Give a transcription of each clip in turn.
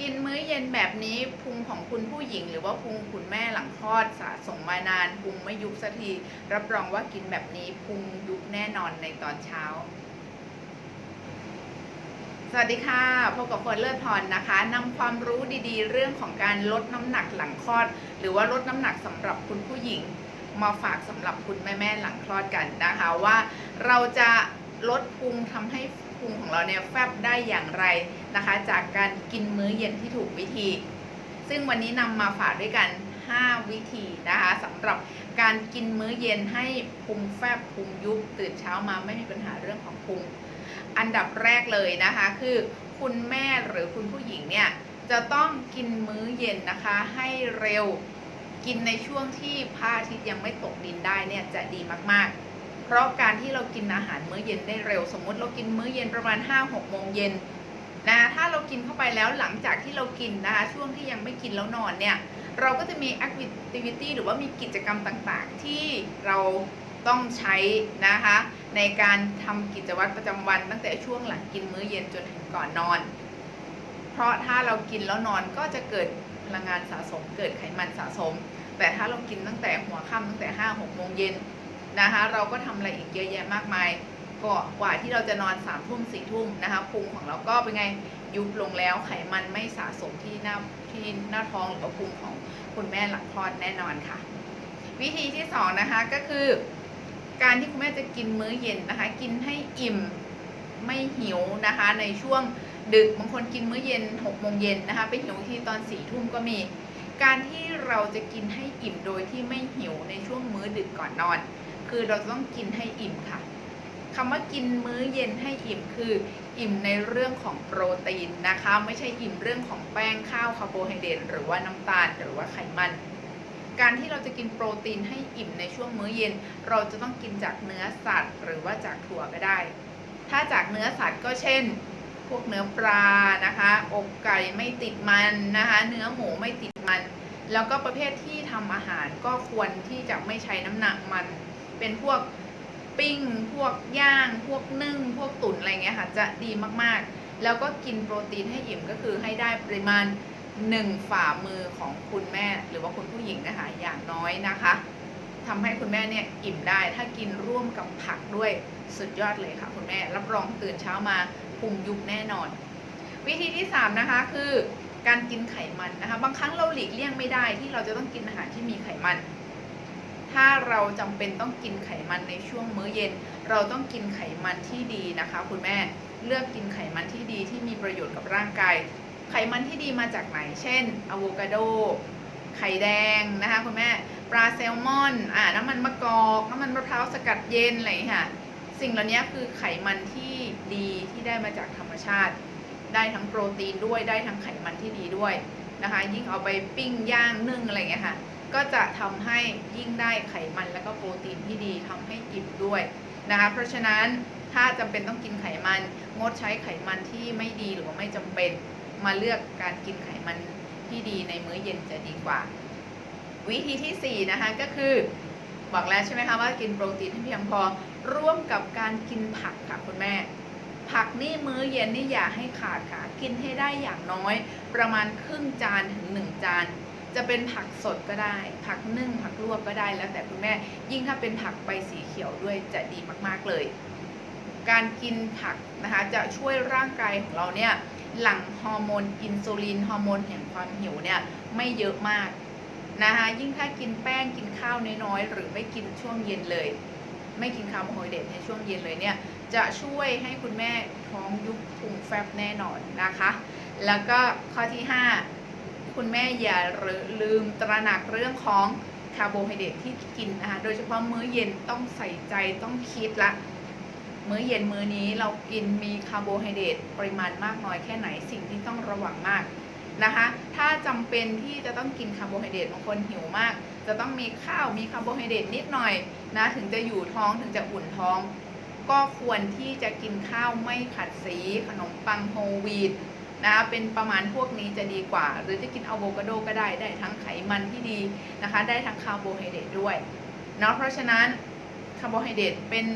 กินมื้อเย็นแบบนี้พุงของคุณผู้หญิง หรือว่าพุงคุณแม่หลังคลอดสะสมมานานพุงไม่ยุบสักทีรับรองว่ากินแบบนี้พุงยุบแน่นอนในตอนเช้า สวัสดีค่ะพบกับเฟิร์นเลิศพรนะคะนำความรู้ดีๆ เรื่องของการลดน้ำหนักหลังคลอด หรือว่าลดน้ำหนักสำหรับคุณผู้หญิง มาฝากสำหรับคุณแม่ๆหลังคลอดกันนะคะว่า เราจะ ลดพุงทำให้พุงของเราเนี่ยแฟบได้อย่างไรนะคะ จากการกินมื้อเย็นที่ถูกวิธี ซึ่งวันนี้นำมาฝากด้วยกัน 5 วิธีนะคะสำหรับการกินมื้อเย็นให้พุงแฟบพุงยุบตื่นเช้ามาไม่มีปัญหาเรื่องของพุง อันดับแรกเลยนะคะ คือคุณแม่หรือคุณผู้หญิงเนี่ยจะต้องกินมื้อเย็นนะคะให้เร็วกินในช่วงที่พระอาทิตย์ยังไม่ตกดินได้เนี่ยจะดีมากๆ เพราะการที่เรากินอาหารมื้อเย็นได้เร็ว สมมุติเรากินมื้อเย็นประมาณ 5-6โมงเย็นนะถ้าเรากินเข้าไปแล้วหลังจากที่เรากินนะคะช่วงที่ยังไม่กินแล้วนอนเนี่ยเราก็จะมีแอคทิวิตี้หรือว่ามีกิจกรรมต่างๆ ที่เราต้องใช้นะคะ ในการทำกิจวัตรประจำวัน ตั้งแต่ช่วงหลังกินมื้อเย็นจนถึงก่อนนอน เพราะถ้าเรากินแล้วนอนก็จะเกิดพลังงานสะสม เกิดไขมันสะสม แต่ถ้าเรากินตั้งแต่หัวค่ำตั้งแต่5 6โมงเย็น นะคะ เราก็ทำอะไรอีกเยอะแยะมากมายก็กว่าที่เราจะนอน3ามทุ่มสี่ทุ่มนะคะพุงของเราก็เป็นไงยุบลงแล้วไขมันไม่สะสมที่หน้าที่หน้าท้องหรือว่าพุงของคุณแม่หลังคลอดแน่นอนค่ะ วิธีที่สองนะคะก็คือ การที่คุณแม่จะกินมื้อเย็นนะคะ กินให้อิ่มไม่หิวนะคะ ในช่วงดึกบางคนกินมื้อเย็น6โมงเย็นนะคะไปหิวที่ตอน4ี่ทุ่มก็มี การที่เราจะกินให้อิ่มโดยที่ไม่หิวในช่วงมื้อดึกก่อนนอน คือเราต้องกินให้อิ่มค่ะคำว่ากินมื้อเย็นให้อิ่มคือ อิ่มในเรื่องของโปรตีนนะคะ ไม่ใช่อิ่มเรื่องของแป้งข้าวคาร์โบไฮเดรตหรือว่าน้ำตาลหรือว่าไขมัน การที่เราจะกินโปรตีนให้อิ่มในช่วงมื้อเย็น เราจะต้องกินจากเนื้อสัตว์ หรือว่าจากถั่วก็ได้ ถ้าจากเนื้อสัตว์ก็เช่น พวกเนื้อปลานะคะอกไก่ไม่ติดมันนะคะ เนื้อหมูไม่ติดมัน แล้วก็ประเภทที่ทำอาหารก็ควรที่จะไม่ใช้น้ำหนักมัน เป็นพวกปิ้ง พวกย่าง พวกนึ่ง พวกตุ๋นอะไรเงี้ยค่ะ จะดีมากๆ แล้วก็กินโปรตีนให้อิ่มก็คือให้ได้ปริมาณหนึ่งฝ่ามือของคุณแม่ หรือว่าคุณผู้หญิงนะคะอย่างน้อยนะคะทำให้คุณแม่เนี่ยอิ่มได้ ถ้ากินร่วมกับผักด้วยสุดยอดเลยค่ะ คุณแม่ รับรองตื่นเช้ามาพุงยุบแน่นอน วิธีที่ 3 นะคะคือการกินไขมันนะคะ บางครั้งเราหลีกเลี่ยงไม่ได้ที่เราจะต้องกินอาหารที่มีไขมัน ถ้าเราจำเป็นต้องกินไขมันในช่วงมื้อเย็น เราต้องกินไขมันที่ดีนะคะ คุณแม่เลือกกินไขมันที่ดีที่มีประโยชน์กับร่างกาย ไขมันที่ดีมาจากไหน เช่นอะโวคาโด ไข่แดงนะคะคุณแม่ ปลาแซลมอน อ่าน้ำมันมะกอกน้ำมันมะพร้าวสกัดเย็นอะไรค่ะ สิ่งเหล่านี้คือไขมันที่ดีที่ได้มาจากธรรมชาติ ได้ทั้งโปรตีนด้วย ได้ทั้งไขมันที่ดีด้วยนะคะ ยิ่งเอาไปปิ้งย่างนึ่งอะไรอย่างเงี้ยค่ะ ก็จะทำให้ยิ่งได้ไขมันแล้วก็โปรตีนที่ดีทำให้อิ่มด้วยนะคะ เพราะฉะนั้นถ้าจำเป็นต้องกินไขมัน งดใช้ไขมันที่ไม่ดีหรือว่าไม่จำเป็นมาเลือกการกินไขมันที่ดีในมื้อเย็นจะดีกว่า วิธีที่ 4 นะคะก็คือบอกแล้วใช่ไหมคะว่ากินโปรตีนให้เพียงพอร่วมกับการกินผักค่ะคุณแม่ ผักนี่มื้อเย็นนี่อย่าให้ขาดค่ะ กินให้ได้อย่างน้อย ประมาณครึ่งจานถึง 1 จาน จะเป็นผักสดก็ได้ ผักนึ่งผักลวกก็ได้แล้วแต่คุณแม่ ยิ่งถ้าเป็นผักใบสีเขียวด้วยจะดีมากๆเลย การกินผักนะคะจะช่วยร่างกายของเราเนี่ยหลั่งฮอร์โมนอินซูลินฮอร์โมนแห่งความหิวเนี่ยไม่เยอะมากนะคะยิ่งถ้ากินแป้งกินข้าวน้อยๆหรือไม่กินช่วงเย็นเลย ไม่กินคาร์โบไฮเดรตในช่วงเย็นเลยเนี่ยจะช่วยให้คุณแม่ท้องยุบพุงแฟบแน่นอนนะคะ แล้วก็ข้อที่ 5 คุณแม่อย่าลืมตระหนักเรื่องของคาร์โบไฮเดรตที่กินนะคะโดยเฉพาะมื้อเย็นต้องใส่ใจต้องคิดละ มื้อเย็นมื้อนี้เรากินมีคาร์โบไฮเดรตปริมาณมากน้อยแค่ไหนสิ่งที่ต้องระวังมากนะคะ ถ้าจำเป็นที่จะต้องกินคาร์โบไฮเดรตบางคนหิวมาก จะต้องมีข้าวมีคาร์โบไฮเดรตนิดหน่อยนะถึงจะอยู่ท้องถึงจะอุ่นท้อง ก็ควรที่จะกินข้าวไม่ขัดสีขนมปังโฮลวีต นะเป็นประมาณพวกนี้จะดีกว่า หรือจะกินอะโวคาโดก็ได้ได้ทั้งไขมันที่ดีนะคะ ได้ทั้งคาร์โบไฮเดรตด้วยเนาะเพราะฉะนั้นคาร์โบไฮเดรตเป็น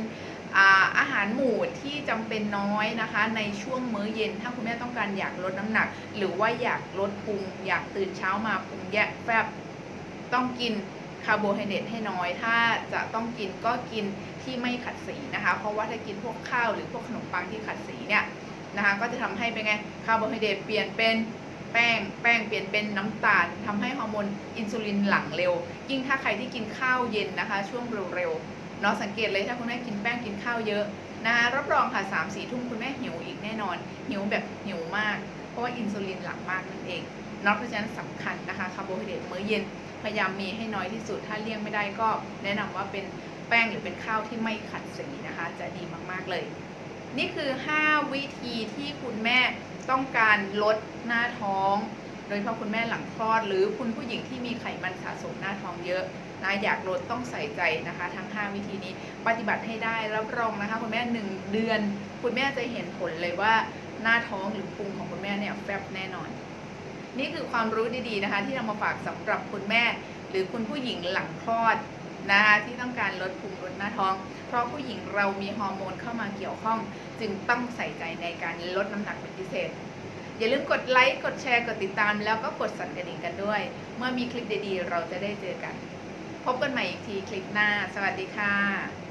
อาหารหมู่ที่จำเป็นน้อยนะคะ ในช่วงมื้อเย็น ถ้าคุณแม่ต้องการอยากลดน้ำหนัก หรือว่าอยากลดพุงอยากตื่นเช้ามาพุงแยะแฟบต้องกินคาร์โบไฮเดรตให้น้อย ถ้าจะต้องกินก็กินที่ไม่ขัดสีนะคะ เพราะว่าถ้ากินพวกข้าวหรือพวกขนมปังที่ขัดสีเนี่ย นะคะ ก็จะทำให้เป็นไงคาร์โบไฮเดรตเปลี่ยนเป็นแป้ง แป้งเปลี่ยนเป็นน้ำตาลทำให้ฮอร์โมนอินซูลินหลั่งเร็ว ยิ่งถ้าใครที่กินข้าวเย็นนะคะ ช่วงเร็วๆเนาะสังเกตเลยถ้าคุณแม่กินแป้งกินข้าวเยอะนะคะรับรองค่ะ3ามสี่ทุ่มคุณแม่หิวอีกแน่นอน หิวแบบหิวมาก เพราะว่าอินซูลินหลั่งมากนั่นเองเนาะเพราะฉะนั้นสำคัญนะคะคาร์โบไฮเดรตมื้อเย็นพยายามมีให้น้อยที่สุด ถ้าเลี่ยงไม่ได้ก็แนะนำว่าเป็นแป้งหรือเป็นข้าวที่ไม่ขัดสีนะคะ จะดีมากๆเลย นี่คือ 5 วิธีที่คุณแม่ต้องการลดหน้าท้อง โดยเฉพาะคุณแม่หลังคลอด หรือคุณผู้หญิงที่มีไขมันสะสมหน้าท้องเยอะนะอยากลดต้องใส่ใจนะคะ ทั้ง 5 วิธีนี้ปฏิบัติให้ได้รับรองนะคะ คุณแม่ 1 เดือน คุณแม่จะเห็นผลเลยว่าหน้าท้องหรือพุงของคุณแม่เนี่ยแฟบแน่นอน นี่คือความรู้ดีๆนะคะ ที่นำมาฝากสำหรับคุณแม่ หรือคุณผู้หญิงหลังคลอด นะคะที่ต้องการลดภูมิลดหน้าท้อง เพราะผู้หญิงเรามีฮอร์โมนเข้ามาเกี่ยวข้อง จึงต้องใส่ใจในการลดน้ำหนักเป็นพิเศษ อย่าลืมกดไลค์กดแชร์กดติดตาม แล้วก็กดสั่นกระดิ่งกันด้วย เมื่อมีคลิปดีๆ เราจะได้เจอกัน พบกันใหม่อีกทีคลิปหน้า สวัสดีค่ะ